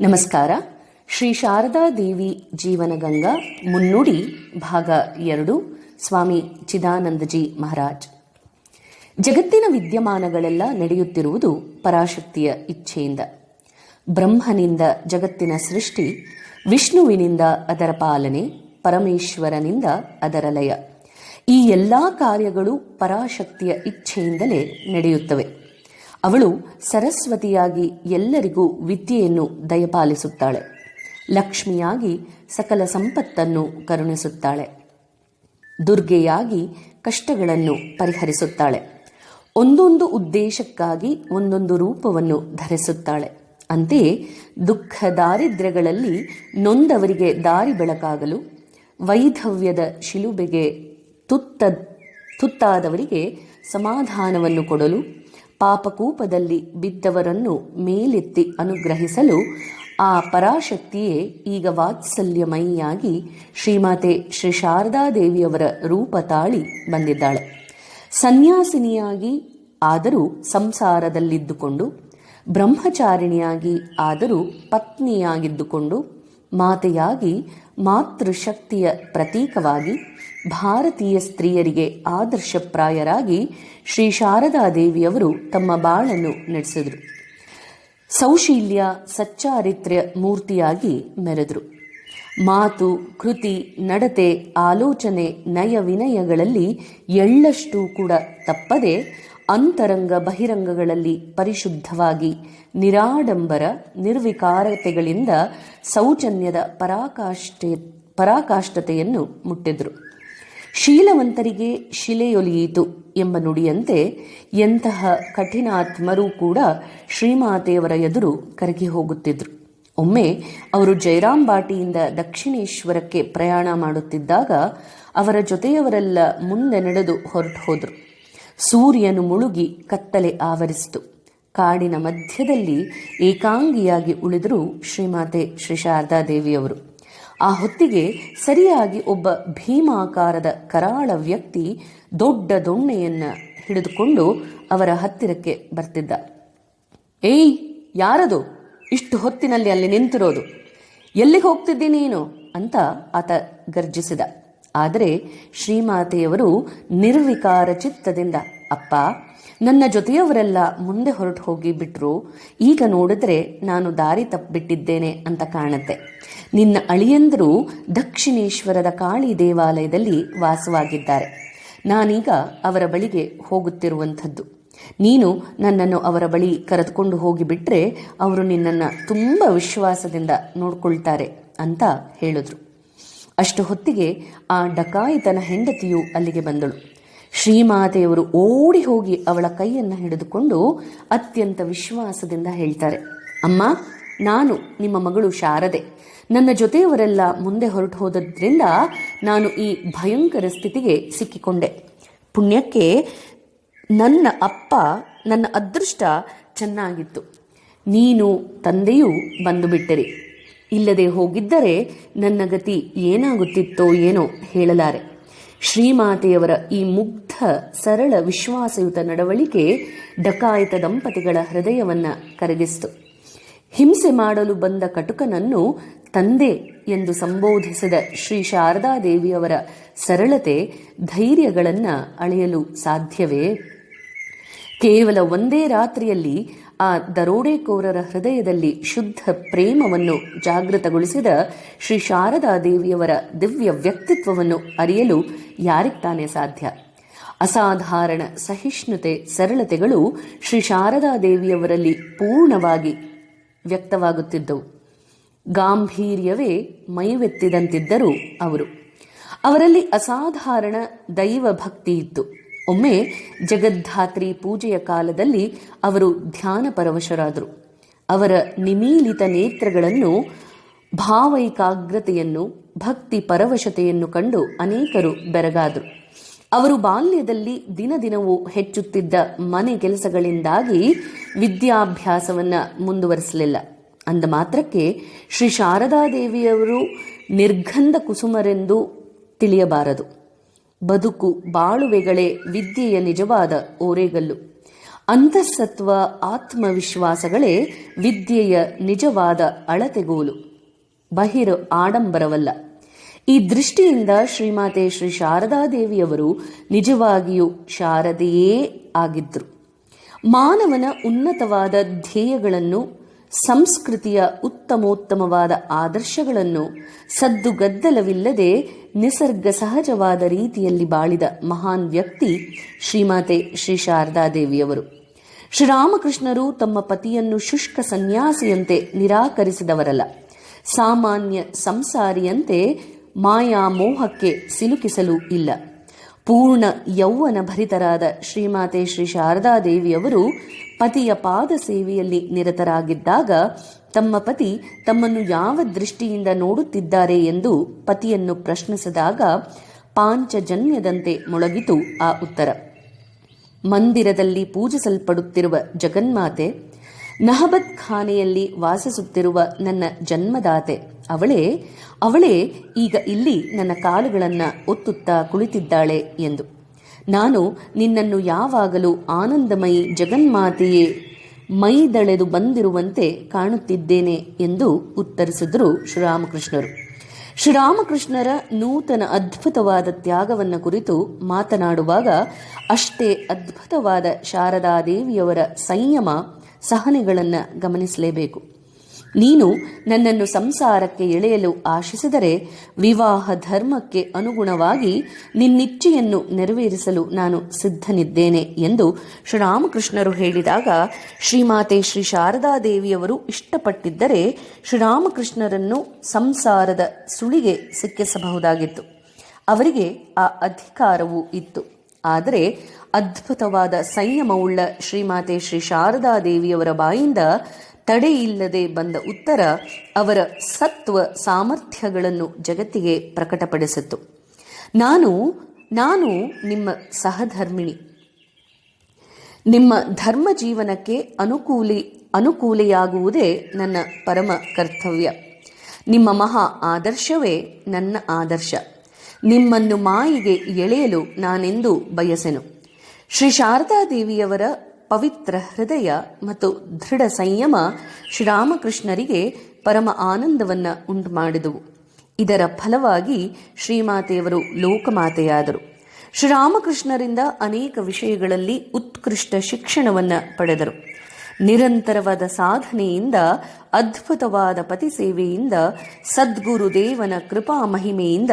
ನಮಸ್ಕಾರ. ಶ್ರೀ ಶಾರದಾ ದೇವಿ ಜೀವನಗಂಗಾ ಮುನ್ನುಡಿ, ಭಾಗ ಎರಡು, ಸ್ವಾಮಿ ಚಿದಾನಂದಜಿ ಮಹಾರಾಜ್. ಜಗತ್ತಿನ ವಿದ್ಯಮಾನಗಳೆಲ್ಲ ನಡೆಯುತ್ತಿರುವುದು ಪರಾಶಕ್ತಿಯ ಇಚ್ಛೆಯಿಂದ. ಬ್ರಹ್ಮನಿಂದ ಜಗತ್ತಿನ ಸೃಷ್ಟಿ, ವಿಷ್ಣುವಿನಿಂದ ಅದರ ಪಾಲನೆ, ಪರಮೇಶ್ವರನಿಂದ ಅದರ ಲಯ. ಈ ಎಲ್ಲಾ ಕಾರ್ಯಗಳು ಪರಾಶಕ್ತಿಯ ಇಚ್ಛೆಯಿಂದಲೇ ನಡೆಯುತ್ತವೆ. ಅವಳು ಸರಸ್ವತಿಯಾಗಿ ಎಲ್ಲರಿಗೂ ವಿದ್ಯೆಯನ್ನು ದಯಪಾಲಿಸುತ್ತಾಳೆ. ಲಕ್ಷ್ಮಿಯಾಗಿ ಸಕಲ ಸಂಪತ್ತನ್ನು ಕರುಣಿಸುತ್ತಾಳೆ. ದುರ್ಗೆಯಾಗಿ ಕಷ್ಟಗಳನ್ನು ಪರಿಹರಿಸುತ್ತಾಳೆ. ಒಂದೊಂದು ಉದ್ದೇಶಕ್ಕಾಗಿ ಒಂದೊಂದು ರೂಪವನ್ನು ಧರಿಸುತ್ತಾಳೆ. ಅಂತೆಯೇ ದುಃಖ ದಾರಿದ್ರ್ಯಗಳಲ್ಲಿ ನೊಂದವರಿಗೆ ದಾರಿ ಬೆಳಕಾಗಲು, ವೈಧವ್ಯದ ಶಿಲುಬೆಗೆ ತುತ್ತ, ತುತ್ತಾದವರಿಗೆ ಸಮಾಧಾನವನ್ನು ಕೊಡಲು ಪಾಪಕೂಪದಲ್ಲಿ ಬಿದ್ದವರನ್ನು ಮೇಲೆತ್ತಿ ಅನುಗ್ರಹಿಸಲು ಆ ಪರಾಶಕ್ತಿಯೇ ಈಗ ವಾತ್ಸಲ್ಯಮಯಿಯಾಗಿ ಶ್ರೀಮಾತೆ ಶ್ರೀ ಶಾರದಾದೇವಿಯವರ ರೂಪ ತಾಳಿ ಬಂದಿದ್ದಾಳೆ. ಸನ್ಯಾಸಿನಿಯಾಗಿ ಆದರೂ ಸಂಸಾರದಲ್ಲಿದ್ದುಕೊಂಡು, ಬ್ರಹ್ಮಚಾರಿಣಿಯಾಗಿ ಆದರೂ ಪತ್ನಿಯಾಗಿದ್ದುಕೊಂಡು, ಮಾತೆಯಾಗಿ ಮಾತೃಶಕ್ತಿಯ ಪ್ರತೀಕವಾಗಿ ಭಾರತೀಯ ಸ್ತ್ರೀಯರಿಗೆ ಆದರ್ಶಪ್ರಾಯರಾಗಿ ಶ್ರೀ ಶಾರದಾದೇವಿಯವರು ತಮ್ಮ ಬಾಳನ್ನು ನಡೆಸಿದರು. ಸೌಶೀಲ್ಯ ಸಚ್ಚಾರಿತ್ರ್ಯ ಮೂರ್ತಿಯಾಗಿ ಮೆರೆದರು. ಮಾತು, ಕೃತಿ, ನಡತೆ, ಆಲೋಚನೆ, ನಯ ವಿನಯಗಳಲ್ಲಿ ಎಳ್ಳಷ್ಟು ಕೂಡ ತಪ್ಪದೆ ಅಂತರಂಗ ಬಹಿರಂಗಗಳಲ್ಲಿ ಪರಿಶುದ್ಧವಾಗಿ ನಿರಾಡಂಬರ ನಿರ್ವಿಕಾರತೆಗಳಿಂದ ಸೌಜನ್ಯದ ಪರಾಕಾಷ್ಠೆ, ಪರಾಕಾಷ್ಠತೆಯನ್ನು ಮುಟ್ಟಿದ್ರು. ಶೀಲವಂತರಿಗೆ ಶಿಲೆಯೊಲಿಯಿತು ಎಂಬ ನುಡಿಯಂತೆ ಎಂತಹ ಕಠಿಣಾತ್ಮರೂ ಕೂಡ ಶ್ರೀಮಾತೆಯವರ ಎದುರು ಕರಗಿ ಹೋಗುತ್ತಿದ್ರು. ಒಮ್ಮೆ ಅವರು ಜಯರಾಮ್ ಬಾಟಿಯಿಂದ ದಕ್ಷಿಣೇಶ್ವರಕ್ಕೆ ಪ್ರಯಾಣ ಮಾಡುತ್ತಿದ್ದಾಗ ಅವರ ಜೊತೆಯವರೆಲ್ಲ ಮುಂದೆ ನಡೆದು ಹೊರಟು ಹೋದರು. ಸೂರ್ಯನು ಮುಳುಗಿ ಕತ್ತಲೆ ಆವರಿಸಿತು. ಕಾಡಿನ ಮಧ್ಯದಲ್ಲಿ ಏಕಾಂಗಿಯಾಗಿ ಉಳಿದರು ಶ್ರೀಮಾತೆ ಶ್ರೀ ಶಾರದಾದೇವಿಯವರು ಆ ಹೊತ್ತಿಗೆ ಸರಿಯಾಗಿ ಒಬ್ಬ ಭೀಮಾಕಾರದ ಕರಾಳ ವ್ಯಕ್ತಿ ದೊಡ್ಡ ದೊಣ್ಣೆಯನ್ನ ಹಿಡಿದುಕೊಂಡು ಅವರ ಹತ್ತಿರಕ್ಕೆ ಬರ್ತಿದ್ದ. ಏಯ್, ಯಾರದು? ಇಷ್ಟು ಹೊತ್ತಿನಲ್ಲಿ ಅಲ್ಲಿ ನಿಂತಿರೋದು. ಎಲ್ಲಿಗೆ ಹೋಗ್ತಿದ್ದಿ ನೀನು? ಅಂತ ಆತ ಗರ್ಜಿಸಿದ. ಆದರೆ ಶ್ರೀಮಾತೆಯವರು ನಿರ್ವಿಕಾರ ಚಿತ್ತದಿಂದ, ಅಪ್ಪ, ನನ್ನ ಜೊತೆಯವರೆಲ್ಲ ಮುಂದೆ ಹೊರಟು ಹೋಗಿ ಬಿಟ್ರು. ಈಗ ನೋಡಿದ್ರೆ ನಾನು ದಾರಿ ತಪ್ಪಿಬಿಟ್ಟಿದ್ದೇನೆ ಅಂತ ಕಾಣುತ್ತೆ. ನಿನ್ನ ಅಳಿಯಂದರು ದಕ್ಷಿಣೇಶ್ವರದ ಕಾಳಿ ದೇವಾಲಯದಲ್ಲಿ ವಾಸವಾಗಿದ್ದಾರೆ. ನಾನೀಗ ಅವರ ಬಳಿಗೆ ಹೋಗುತ್ತಿರುವಂಥದ್ದು. ನೀನು ನನ್ನನ್ನು ಅವರ ಬಳಿ ಕರೆದುಕೊಂಡು ಹೋಗಿಬಿಟ್ರೆ ಅವರು ನಿನ್ನನ್ನು ತುಂಬ ವಿಶ್ವಾಸದಿಂದ ನೋಡ್ಕೊಳ್ತಾರೆ ಅಂತ ಹೇಳಿದ್ರು. ಅಷ್ಟು ಹೊತ್ತಿಗೆ ಆ ಡಕಾಯಿತನ ಹೆಂಡತಿಯು ಅಲ್ಲಿಗೆ ಬಂದಳು. ಶ್ರೀಮಾತೆಯವರು ಓಡಿ ಹೋಗಿ ಅವಳ ಕೈಯನ್ನು ಹಿಡಿದುಕೊಂಡು ಅತ್ಯಂತ ವಿಶ್ವಾಸದಿಂದ ಹೇಳ್ತಾರೆ, ಅಮ್ಮ, ನಾನು ನಿಮ್ಮ ಮಗಳು ಶಾರದೆ. ನನ್ನ ಜೊತೆಯವರೆಲ್ಲ ಮುಂದೆ ಹೊರಟು ಹೋದದ್ರಿಂದ ನಾನು ಈ ಭಯಂಕರ ಸ್ಥಿತಿಗೆ ಸಿಕ್ಕಿಕೊಂಡೆ. ಪುಣ್ಯಕ್ಕೆ ನನ್ನ ಅಪ್ಪ ನನ್ನ ಅದೃಷ್ಟ ಚೆನ್ನಾಗಿತ್ತು. ನೀನು ತಂದೆಯೂ ಬಂದು ಬಿಟ್ಟರಿ. ಇಲ್ಲದೆ ಹೋಗಿದ್ದರೆ ನನ್ನ ಗತಿ ಏನಾಗುತ್ತಿತ್ತೋ ಏನೋ ಹೇಳಲಾರೆ. ಶ್ರೀಮಾತೆಯವರ ಈ ಮುಗ್ಧ, ಸರಳ ವಿಶ್ವಾಸಯುತ ನಡವಳಿಕೆ ಡಕಾಯಿತ ದಂಪತಿಗಳ ಹೃದಯವನ್ನ ಕರಗಿಸಿತು. ಹಿಂಸೆ ಮಾಡಲು ಬಂದ ಕಟುಕನನ್ನು ತಂದೆ ಎಂದು ಸಂಬೋಧಿಸಿದ ಶ್ರೀ ಶಾರದಾದೇವಿಯವರ ಸರಳತೆ ಧೈರ್ಯಗಳನ್ನು ಅಳೆಯಲು ಸಾಧ್ಯವೇ? ಕೇವಲ ಒಂದೇ ರಾತ್ರಿಯಲ್ಲಿ ಆ ದರೋಡೆಕೋರರ ಹೃದಯದಲ್ಲಿ ಶುದ್ಧ ಪ್ರೇಮವನ್ನು ಜಾಗೃತಗೊಳಿಸಿದ ಶ್ರೀ ಶಾರದಾದೇವಿಯವರ ದಿವ್ಯ ವ್ಯಕ್ತಿತ್ವವನ್ನು ಅರಿಯಲು ಯಾರಿಗ್ತಾನೆ ಸಾಧ್ಯ? ಅಸಾಧಾರಣ ಸಹಿಷ್ಣುತೆ ಸರಳತೆಗಳು ಶ್ರೀ ಶಾರದಾದೇವಿಯವರಲ್ಲಿ ಪೂರ್ಣವಾಗಿ ವ್ಯಕ್ತವಾಗುತ್ತಿದ್ದವು. ಗಾಂಭೀರ್ಯವೇ ಮೈವೆತ್ತಿದಂತಿದ್ದರು ಅವರು. ಅವರಲ್ಲಿ ಅಸಾಧಾರಣ ದೈವ ಭಕ್ತಿ ಇತ್ತು ಒಮ್ಮೆ ಜಗದ್ಧಾತ್ರಿ ಪೂಜೆಯ ಕಾಲದಲ್ಲಿ ಅವರು ಧ್ಯಾನ ಪರವಶರಾದರು. ಅವರ ನಿಮೀಲಿತ ನೇತ್ರಗಳನ್ನು, ಭಾವೈಕಾಗ್ರತೆಯನ್ನು, ಭಕ್ತಿ ಪರವಶತೆಯನ್ನು ಕಂಡು ಅನೇಕರು ಬೆರಗಾದರು. ಅವರು ಬಾಲ್ಯದಲ್ಲಿ ದಿನ ದಿನವೂ ಹೆಚ್ಚುತ್ತಿದ್ದ ಮನೆ ಕೆಲಸಗಳಿಂದಾಗಿ ವಿದ್ಯಾಭ್ಯಾಸವನ್ನು ಮುಂದುವರಿಸಲಿಲ್ಲ. ಅಂದ ಮಾತ್ರಕ್ಕೆ ಶ್ರೀ ಶಾರದಾದೇವಿಯವರು ನಿರ್ಗಂಧ ಕುಸುಮರೆಂದು ತಿಳಿಯಬಾರದು. ಬದುಕು ಬಾಳುವೆಗಳೇ ವಿದ್ಯೆಯ ನಿಜವಾದ ಓರೆಗಲ್ಲು. ಅಂತಃಸತ್ವ ಆತ್ಮವಿಶ್ವಾಸಗಳೇ ವಿದ್ಯೆಯ ನಿಜವಾದ ಅಳತೆಗೋಲು. ಬಹಿರ ಆಡಂಬರವಲ್ಲ. ಈ ದೃಷ್ಟಿಯಿಂದ ಶ್ರೀಮಾತೆ ಶ್ರೀ ಶಾರದಾದೇವಿಯವರು ನಿಜವಾಗಿಯೂ ಶಾರದೆಯೇ ಆಗಿದ್ರು. ಮಾನವನ ಉನ್ನತವಾದ ಧ್ಯೇಯಗಳನ್ನು, ಸಂಸ್ಕೃತಿಯ ಉತ್ತಮೋತ್ತಮವಾದ ಆದರ್ಶಗಳನ್ನು ಸದ್ದುಗದ್ದಲವಿಲ್ಲದೆ ನಿಸರ್ಗ ಸಹಜವಾದ ರೀತಿಯಲ್ಲಿ ಬಾಳಿದ ಮಹಾನ್ ವ್ಯಕ್ತಿ ಶ್ರೀಮಾತೆ ಶ್ರೀ ಶಾರದಾದೇವಿಯವರು ಶ್ರೀರಾಮಕೃಷ್ಣರು ತಮ್ಮ ಪತಿಯನ್ನು ಶುಷ್ಕ ಸನ್ಯಾಸಿಯಂತೆ ನಿರಾಕರಿಸಿದವರಲ್ಲ. ಸಾಮಾನ್ಯ ಸಂಸಾರಿಯಂತೆ ಮಾಯಾ ಮೋಹಕ್ಕೆ ಸಿಲುಕಿಸಲು ಇಲ್ಲ. ಪೂರ್ಣ ಯೌವನ ಭರಿತರಾದ ಶ್ರೀಮಾತೆ ಶ್ರೀ ಶಾರದಾದೇವಿಯವರು ಪತಿಯ ಪಾದ ಸೇವೆಯಲ್ಲಿ ನಿರತರಾಗಿದ್ದಾಗ ತಮ್ಮ ಪತಿ ತಮ್ಮನ್ನು ಯಾವ ದೃಷ್ಟಿಯಿಂದ ನೋಡುತ್ತಿದ್ದಾರೆ ಎಂದು ಪತಿಯನ್ನು ಪ್ರಶ್ನಿಸಿದಾಗ ಪಾಂಚಜನ್ಯದಂತೆ ಮೊಳಗಿತು ಆ ಉತ್ತರ. ಮಂದಿರದಲ್ಲಿ ಪೂಜಿಸಲ್ಪಡುತ್ತಿರುವ ಜಗನ್ಮಾತೆ, ನಹಬತ್ ಖಾನೆಯಲ್ಲಿ ವಾಸಿಸುತ್ತಿರುವ ನನ್ನ ಜನ್ಮದಾತೆ ಅವಳೇ ಅವಳೇ, ಈಗ ಇಲ್ಲಿ ನನ್ನ ಕಾಲುಗಳನ್ನು ಒತ್ತುತ್ತಾ ಕುಳಿತಿದ್ದಾಳೆ ಎಂದು. ನಾನು ನಿನ್ನನ್ನು ಯಾವಾಗಲೂ ಆನಂದಮಯಿ ಜಗನ್ಮಾತೆಯೇ, ಮೈದಳೆದು ಬಂದಿರುವಂತೆ ಕಾಣುತ್ತಿದ್ದೇನೆ ಎಂದು ಉತ್ತರಿಸಿದರು ಶ್ರೀರಾಮಕೃಷ್ಣರು. ಶ್ರೀರಾಮಕೃಷ್ಣರ ನೂತನ ಅದ್ಭುತವಾದ ತ್ಯಾಗವನ್ನು ಕುರಿತು ಮಾತನಾಡುವಾಗ ಅಷ್ಟೇ ಅದ್ಭುತವಾದ ಶಾರದಾದೇವಿಯವರ ಸಂಯಮ ಸಹನೆಗಳನ್ನು ಗಮನಿಸಲೇಬೇಕು. ನೀನು ನನ್ನನ್ನು ಸಂಸಾರಕ್ಕೆ ಎಳೆಯಲು ಆಶಿಸಿದರೆ ವಿವಾಹ ಧರ್ಮಕ್ಕೆ ಅನುಗುಣವಾಗಿ ನಿನ್ನಿಚ್ಛೆಯನ್ನು ನೆರವೇರಿಸಲು ನಾನು ಸಿದ್ಧನಿದ್ದೇನೆ ಎಂದು ಶ್ರೀರಾಮಕೃಷ್ಣರು ಹೇಳಿದಾಗ, ಶ್ರೀಮಾತೆ ಶ್ರೀ ಶಾರದಾದೇವಿಯವರು ಇಷ್ಟಪಟ್ಟಿದ್ದರೆ ಶ್ರೀರಾಮಕೃಷ್ಣರನ್ನು ಸಂಸಾರದ ಸುಳಿಗೆ ಸಿಕ್ಕಿಸಬಹುದಾಗಿತ್ತು. ಅವರಿಗೆ ಆ ಅಧಿಕಾರವೂ ಇತ್ತು. ಆದರೆ ಅದ್ಭುತವಾದ ಸಂಯಮವುಳ್ಳ ಶ್ರೀಮಾತೆ ಶ್ರೀ ಶಾರದಾದೇವಿಯವರ ಬಾಯಿಂದ ತಡೆಯಿಲ್ಲದೆ ಬಂದ ಉತ್ತರ ಅವರ ಸತ್ವ ಸಾಮರ್ಥ್ಯಗಳನ್ನು ಜಗತ್ತಿಗೆ ಪ್ರಕಟಪಡಿಸಿತು. ನಾನು ನಾನು ನಿಮ್ಮ ಸಹಧರ್ಮಿಣಿ. ನಿಮ್ಮ ಧರ್ಮ ಜೀವನಕ್ಕೆ ಅನುಕೂಲಿ, ಅನುಕೂಲಿಯಾಗುವುದೇ ನನ್ನ ಪರಮ ಕರ್ತವ್ಯ. ನಿಮ್ಮ ಮಹಾ ಆದರ್ಶವೇ ನನ್ನ ಆದರ್ಶ. ನಿಮ್ಮನ್ನು ಮಾಯಿಗೆ ಎಳೆಯಲು ನಾನೆಂದು ಬಯಸೆನು. ಶ್ರೀ ಶಾರದಾದೇವಿಯವರ ಪವಿತ್ರ ಹೃದಯ ಮತ್ತು ದೃಢ ಸಂಯಮ ಶ್ರೀರಾಮಕೃಷ್ಣರಿಗೆ ಪರಮ ಆನಂದವನ್ನು ಉಂಟು ಮಾಡಿದವು ಇದರ ಫಲವಾಗಿ ಶ್ರೀಮಾತೆಯವರು ಲೋಕಮಾತೆಯಾದರು. ಶ್ರೀರಾಮಕೃಷ್ಣರಿಂದ ಅನೇಕ ವಿಷಯಗಳಲ್ಲಿ ಉತ್ಕೃಷ್ಟ ಶಿಕ್ಷಣವನ್ನು ಪಡೆದರು. ನಿರಂತರವಾದ ಸಾಧನೆಯಿಂದ, ಅದ್ಭುತವಾದ ಪತಿ ಸೇವೆಯಿಂದ ಸದ್ಗುರುದೇವನ ಕೃಪಾ ಮಹಿಮೆಯಿಂದ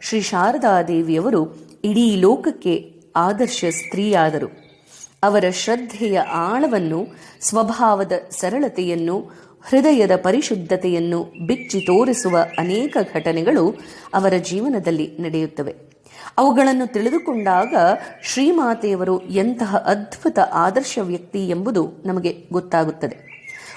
ಶ್ರೀ ಶಾರದಾದೇವಿಯವರು ಇಡೀ ಲೋಕಕ್ಕೆ ಆದರ್ಶ ಸ್ತ್ರೀಯಾದರು. ಅವರ ಶ್ರದ್ಧೆಯ ಆಳವನ್ನು, ಸ್ವಭಾವದ ಸರಳತೆಯನ್ನು, ಹೃದಯದ ಪರಿಶುದ್ಧತೆಯನ್ನು ಬಿಚ್ಚಿ ತೋರಿಸುವ ಅನೇಕ ಘಟನೆಗಳು ಅವರ ಜೀವನದಲ್ಲಿ ನಡೆಯುತ್ತವೆ. ಅವುಗಳನ್ನು ತಿಳಿದುಕೊಂಡಾಗ ಶ್ರೀಮಾತೆಯವರು ಎಂತಹ ಅದ್ಭುತ ಆದರ್ಶ ವ್ಯಕ್ತಿ ಎಂಬುದು ನಮಗೆ ಗೊತ್ತಾಗುತ್ತದೆ.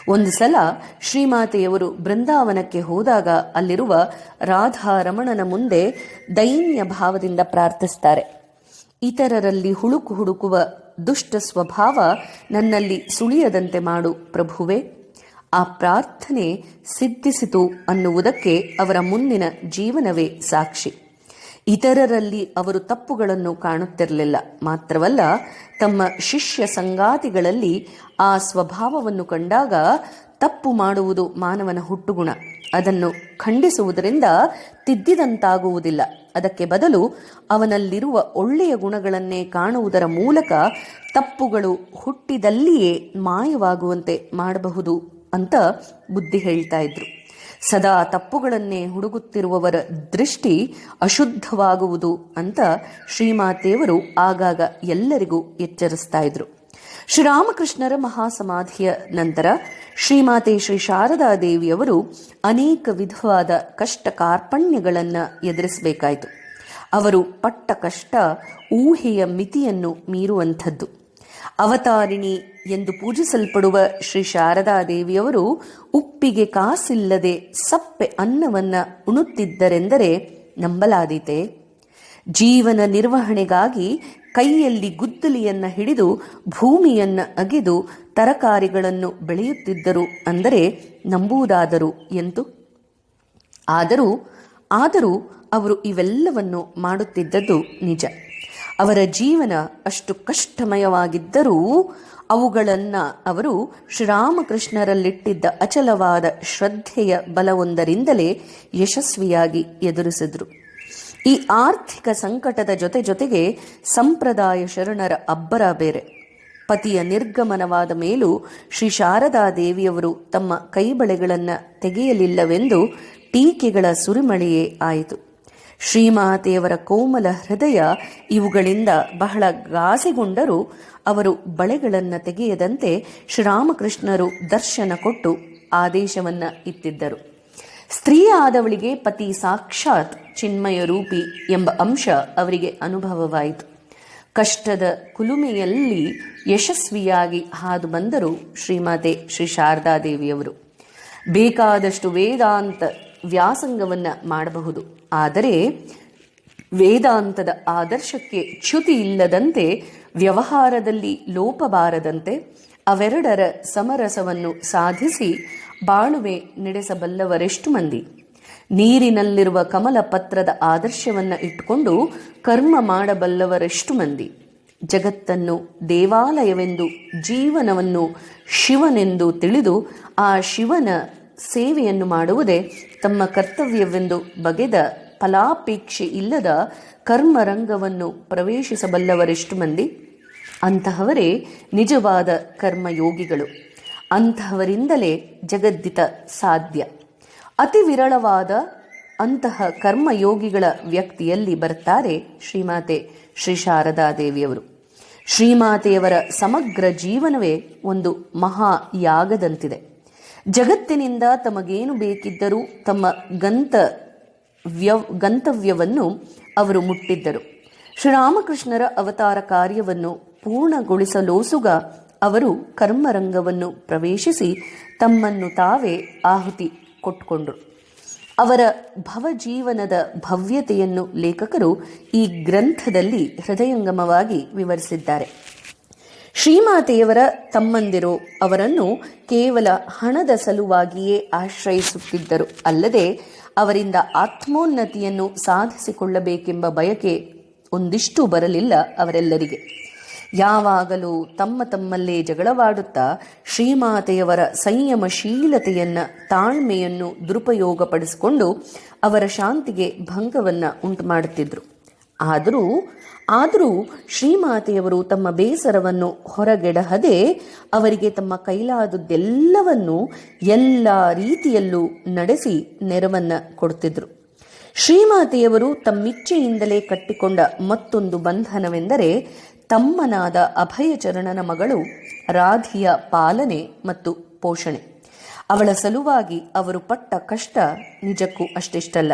ಒಂದು ಸಲ ಶ್ರೀಮಾತೆಯವರು ಬೃಂದಾವನಕ್ಕೆ ಹೋದಾಗ ಅಲ್ಲಿರುವ ರಾಧಾರಮಣನ ಮುಂದೆ ದೈನ್ಯ ಭಾವದಿಂದ ಪ್ರಾರ್ಥಿಸ್ತಾರೆ. ಇತರರಲ್ಲಿ ಹುಳುಕು ಹುಡುಕುವ ದುಷ್ಟ ಸ್ವಭಾವ ನನ್ನಲ್ಲಿ ಸುಳಿಯದಂತೆ ಮಾಡು ಪ್ರಭುವೆ. ಆ ಪ್ರಾರ್ಥನೆ ಸಿದ್ಧಿಸಿತು ಅನ್ನುವುದಕ್ಕೆ ಅವರ ಮುಂದಿನ ಜೀವನವೇ ಸಾಕ್ಷಿ. ಇತರರಲ್ಲಿ ಅವರು ತಪ್ಪುಗಳನ್ನು ಕಾಣುತ್ತಿರಲಿಲ್ಲ. ಮಾತ್ರವಲ್ಲ, ತಮ್ಮ ಶಿಷ್ಯ ಸಂಗಾತಿಗಳಲ್ಲಿ ಆ ಸ್ವಭಾವವನ್ನು ಕಂಡಾಗ ತಪ್ಪು ಮಾಡುವುದು ಮಾನವನ ಹುಟ್ಟುಗುಣ. ಅದನ್ನು ಖಂಡಿಸುವುದರಿಂದ ತಿದ್ದಿದಂತಾಗುವುದಿಲ್ಲ. ಅದಕ್ಕೆ ಬದಲು ಅವನಲ್ಲಿರುವ ಒಳ್ಳೆಯ ಗುಣಗಳನ್ನೇ ಕಾಣುವುದರ ಮೂಲಕ ತಪ್ಪುಗಳು ಹುಟ್ಟಿದಲ್ಲಿಯೇ ಮಾಯವಾಗುವಂತೆ ಮಾಡಬಹುದು ಅಂತ ಬುದ್ಧಿ ಹೇಳ್ತಾ ಇದ್ರು. ಸದಾ ತಪ್ಪುಗಳನ್ನೇ ಹುಡುಗುತ್ತಿರುವವರ ದೃಷ್ಟಿ ಅಶುದ್ಧವಾಗುವುದು ಅಂತ ಶ್ರೀಮಾತೆಯವರು ಆಗಾಗ ಎಲ್ಲರಿಗೂ ಎಚ್ಚರಿಸ್ತಾ ಇದ್ರು. ಶ್ರೀರಾಮಕೃಷ್ಣರ ಮಹಾಸಮಾಧಿಯ ನಂತರ ಶ್ರೀಮಾತೆ ಶ್ರೀ ಶಾರದಾ ದೇವಿಯವರು ಅನೇಕ ವಿಧವಾದ ಕಷ್ಟ ಕಾರ್ಪಣ್ಯಗಳನ್ನು ಎದುರಿಸಬೇಕಾಯಿತು. ಅವರು ಪಟ್ಟ ಕಷ್ಟ ಊಹೆಯ ಮಿತಿಯನ್ನು ಮೀರುವಂಥದ್ದು. ಅವತಾರಿಣಿ ಎಂದು ಪೂಜಿಸಲ್ಪಡುವ ಶ್ರೀ ಶಾರದಾ ದೇವಿಯವರು ಉಪ್ಪಿಗೆ ಕಾಸಿಲ್ಲದೆ ಸಪ್ಪೆ ಅನ್ನವನ್ನು ಉಣುತ್ತಿದ್ದರೆಂದರೆ ನಂಬಲಾದೀತೆ. ಜೀವನ ನಿರ್ವಹಣೆಗಾಗಿ ಕೈಯಲ್ಲಿ ಗುದ್ದಲಿಯನ್ನ ಹಿಡಿದು ಭೂಮಿಯನ್ನ ಅಗೆದು ತರಕಾರಿಗಳನ್ನು ಬೆಳೆಯುತ್ತಿದ್ದರು ಅಂದರೆ ನಂಬುವುದಾದರು ಎಂದು. ಆದರೂ ಆದರೂ ಅವರು ಇವೆಲ್ಲವನ್ನು ಮಾಡುತ್ತಿದ್ದದ್ದು ನಿಜ. ಅವರ ಜೀವನ ಅಷ್ಟು ಕಷ್ಟಮಯವಾಗಿದ್ದರೂ ಅವುಗಳನ್ನು ಅವರು ಶ್ರೀರಾಮಕೃಷ್ಣರಲ್ಲಿಟ್ಟಿದ್ದ ಅಚಲವಾದ ಶ್ರದ್ಧೆಯ ಬಲವೊಂದರಿಂದಲೇ ಯಶಸ್ವಿಯಾಗಿ ಎದುರಿಸಿದ್ರು. ಈ ಆರ್ಥಿಕ ಸಂಕಟದ ಜೊತೆ ಜೊತೆಗೆ ಸಂಪ್ರದಾಯ ಶರಣರ ಅಬ್ಬರ ಬೇರೆ. ಪತಿಯ ನಿರ್ಗಮನವಾದ ಮೇಲೂ ಶ್ರೀ ಶಾರದಾ ದೇವಿಯವರು ತಮ್ಮ ಕೈಬಳೆಗಳನ್ನು ತೆಗೆಯಲಿಲ್ಲವೆಂದು ಟೀಕೆಗಳ ಸುರಿಮಳೆಯೇ ಆಯಿತು. ಶ್ರೀಮಾತೆಯವರ ಕೋಮಲ ಹೃದಯ ಇವುಗಳಿಂದ ಬಹಳ ಗಾಸಿಗೊಂಡರೂ ಅವರು ಬಳೆಗಳನ್ನು ತೆಗೆಯದಂತೆ ಶ್ರೀರಾಮಕೃಷ್ಣರು ದರ್ಶನ ಕೊಟ್ಟು ಆದೇಶವನ್ನ ಇತ್ತಿದ್ದರು ಸ್ತ್ರೀ ಆದವಳಿಗೆ ಪತಿ ಸಾಕ್ಷಾತ್ ಚಿನ್ಮಯ ರೂಪಿ ಎಂಬ ಅಂಶ ಅವರಿಗೆ ಅನುಭವವಾಯಿತು. ಕಷ್ಟದ ಕುಲುಮೆಯಲ್ಲಿ ಯಶಸ್ವಿಯಾಗಿ ಹಾದು ಬಂದರು ಶ್ರೀಮಾತೆ ಶ್ರೀ ಶಾರದಾದೇವಿಯವರು ಬೇಕಾದಷ್ಟು ವೇದಾಂತ ವ್ಯಾಸಂಗವನ್ನು ಮಾಡಬಹುದು. ಆದರೆ ವೇದಾಂತದ ಆದರ್ಶಕ್ಕೆ ಚ್ಯುತಿ ಇಲ್ಲದಂತೆ, ವ್ಯವಹಾರದಲ್ಲಿ ಲೋಪ ಬಾರದಂತೆ, ಅವೆರಡರ ಸಮರಸವನ್ನು ಸಾಧಿಸಿ ಬಾಳುವೆ ನಡೆಸಬಲ್ಲವರೆಷ್ಟು ಮಂದಿ. ನೀರಿನಲ್ಲಿರುವ ಕಮಲ ಪತ್ರದ ಆದರ್ಶವನ್ನ ಇಟ್ಟುಕೊಂಡು ಕರ್ಮ ಮಾಡಬಲ್ಲವರೆಷ್ಟು ಮಂದಿ. ಜಗತ್ತನ್ನು ದೇವಾಲಯವೆಂದು, ಜೀವನವನ್ನು ಶಿವನೆಂದು ತಿಳಿದು ಆ ಶಿವನ ಸೇವೆಯನ್ನು ಮಾಡುವುದೇ ತಮ್ಮ ಕರ್ತವ್ಯವೆಂದು ಬಗೆದ ಫಲಾಪೇಕ್ಷೆ ಇಲ್ಲದ ಕರ್ಮರಂಗವನ್ನು ಪ್ರವೇಶಿಸಬಲ್ಲವರೆಷ್ಟು ಮಂದಿ. ಅಂತಹವರೇ ನಿಜವಾದ ಕರ್ಮಯೋಗಿಗಳು. ಅಂತಹವರಿಂದಲೇ ಜಗದ್ದಿತ ಸಾಧ್ಯ. ಅತಿ ವಿರಳವಾದ ಅಂತಹ ಕರ್ಮಯೋಗಿಗಳ ವ್ಯಕ್ತಿಯಲ್ಲಿ ಬರ್ತಾರೆ ಶ್ರೀಮಾತೆ ಶ್ರೀ ಶಾರದಾದೇವಿಯವರು ಶ್ರೀಮಾತೆಯವರ ಸಮಗ್ರ ಜೀವನವೇ ಒಂದು ಮಹಾ ಯಾಗದಂತಿದೆ. ಜಗತ್ತಿನಿಂದ ತಮಗೇನು ಬೇಕಿದ್ದರೂ ತಮ್ಮ ಗಂತ ವ್ಯವ್ ಗಂತವ್ಯವನ್ನು ಅವರು ಮುಟ್ಟಿದ್ದರು. ಶ್ರೀರಾಮಕೃಷ್ಣರ ಅವತಾರ ಕಾರ್ಯವನ್ನು ಪೂರ್ಣಗೊಳಿಸಲೋಸುಗ ಅವರು ಕರ್ಮರಂಗವನ್ನು ಪ್ರವೇಶಿಸಿ ತಮ್ಮನ್ನು ತಾವೇ ಆಹುತಿ ಕೊಟ್ಟುಕೊಂಡರು ಅವರ ಭವಜೀವನದ ಭವ್ಯತೆಯನ್ನು ಲೇಖಕರು ಈ ಗ್ರಂಥದಲ್ಲಿ ಹೃದಯಂಗಮವಾಗಿ ವಿವರಿಸಿದ್ದಾರೆ. ಶ್ರೀಮಾತೆಯವರ ತಮ್ಮಂದಿರು ಅವರನ್ನು ಕೇವಲ ಹಣದ ಸಲುವಾಗಿಯೇ ಆಶ್ರಯಿಸುತ್ತಿದ್ದರು. ಅಲ್ಲದೆ ಅವರಿಂದ ಆತ್ಮೋನ್ನತಿಯನ್ನು ಸಾಧಿಸಿಕೊಳ್ಳಬೇಕೆಂಬ ಬಯಕೆ ಒಂದಿಷ್ಟು ಬರಲಿಲ್ಲ ಅವರೆಲ್ಲರಿಗೆ. ಯಾವಾಗಲೂ ತಮ್ಮ ತಮ್ಮಲ್ಲೇ ಜಗಳವಾಡುತ್ತಾ ಶ್ರೀಮಾತೆಯವರ ಸಂಯಮಶೀಲತೆಯನ್ನ, ತಾಳ್ಮೆಯನ್ನು ದುರುಪಯೋಗಪಡಿಸಿಕೊಂಡು ಅವರ ಶಾಂತಿಗೆ ಭಂಗವನ್ನ ಉಂಟು ಮಾಡುತ್ತಿದ್ರು ಆದರೂ ಆದರೂ ಶ್ರೀಮಾತೆಯವರು ತಮ್ಮ ಬೇಸರವನ್ನು ಹೊರಗೆಡಹದೆ ಅವರಿಗೆ ತಮ್ಮ ಕೈಲಾದದ್ದೆಲ್ಲವನ್ನೂ ಎಲ್ಲ ರೀತಿಯಲ್ಲೂ ನಡೆಸಿ ನೆರವನ್ನ ಕೊಡುತ್ತಿದ್ರು ಶ್ರೀಮಾತೆಯವರು ತಮ್ಮಿಚ್ಛೆಯಿಂದಲೇ ಕಟ್ಟಿಕೊಂಡ ಮತ್ತೊಂದು ಬಂಧನವೆಂದರೆ ತಮ್ಮನಾದ ಅಭಯಚರಣನ ಮಗಳು ರಾಧಿಯ ಪಾಲನೆ ಮತ್ತು ಪೋಷಣೆ. ಅವಳ ಸಲುವಾಗಿ ಅವರು ಪಟ್ಟ ಕಷ್ಟ ನಿಜಕ್ಕೂ ಅಷ್ಟಿಷ್ಟಲ್ಲ.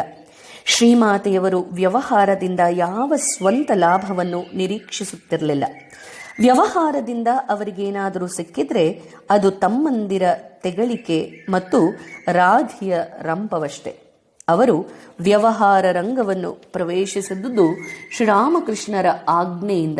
ಶ್ರೀಮಾತೆಯವರು ವ್ಯವಹಾರದಿಂದ ಯಾವ ಸ್ವಂತ ಲಾಭವನ್ನು ನಿರೀಕ್ಷಿಸುತ್ತಿರಲಿಲ್ಲ. ವ್ಯವಹಾರದಿಂದ ಅವರಿಗೇನಾದರೂ ಸಿಕ್ಕಿದ್ರೆ ಅದು ತಮ್ಮಂದಿರ ತೆಗಳಿಕೆ ಮತ್ತು ರಾಧಿಯ ರಂಪವಷ್ಟೇ. ಅವರು ವ್ಯವಹಾರ ರಂಗವನ್ನು ಪ್ರವೇಶಿಸಿದ್ದುದು ಶ್ರೀರಾಮಕೃಷ್ಣರ ಆಜ್ಞೆಯಿಂದ.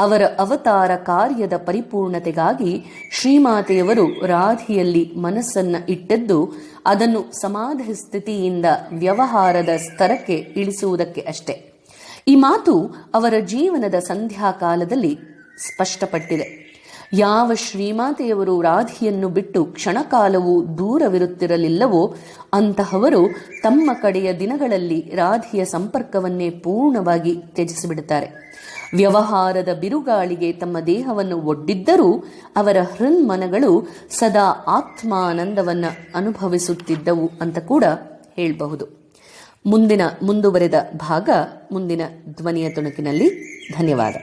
ಅವರ ಅವತಾರ ಕಾರ್ಯದ ಪರಿಪೂರ್ಣತೆಗಾಗಿ ಶ್ರೀಮಾತೆಯವರು ರಾಧಿಯಲ್ಲಿ ಮನಸ್ಸನ್ನ ಇಟ್ಟದ್ದು ಅದನ್ನು ಸಮಾಧಿ ಸ್ಥಿತಿಯಿಂದ ವ್ಯವಹಾರದ ಸ್ತರಕ್ಕೆ ಇಳಿಸುವುದಕ್ಕೆ ಅಷ್ಟೆ. ಈ ಮಾತು ಅವರ ಜೀವನದ ಸಂಧ್ಯಾಕಾಲದಲ್ಲಿ ಸ್ಪಷ್ಟಪಟ್ಟಿದೆ. ಯಾವ ಶ್ರೀಮಾತೆಯವರು ರಾಧಿಯನ್ನು ಬಿಟ್ಟು ಕ್ಷಣಕಾಲವೂ ದೂರವಿರುತ್ತಿರಲಿಲ್ಲವೋ ಅಂತಹವರು ತಮ್ಮ ಕಡೆಯ ದಿನಗಳಲ್ಲಿ ರಾಧಿಯ ಸಂಪರ್ಕವನ್ನೇ ಪೂರ್ಣವಾಗಿ ತ್ಯಜಿಸಿಬಿಡುತ್ತಾರೆ. ವ್ಯವಹಾರದ ಬಿರುಗಾಳಿಗೆ ತಮ್ಮ ದೇಹವನ್ನು ಒಡ್ಡಿದ್ದರೂ ಅವರ ಹೃನ್ಮನಗಳು ಸದಾ ಆತ್ಮಾನಂದವನ್ನು ಅನುಭವಿಸುತ್ತಿದ್ದವು ಅಂತ ಕೂಡ ಹೇಳಬಹುದು. ಮುಂದಿನ ಮುಂದುವರೆದ ಭಾಗ ಮುಂದಿನ ಧ್ವನಿಯ ತುಣುಕಿನಲ್ಲಿ ಧನ್ಯವಾದ.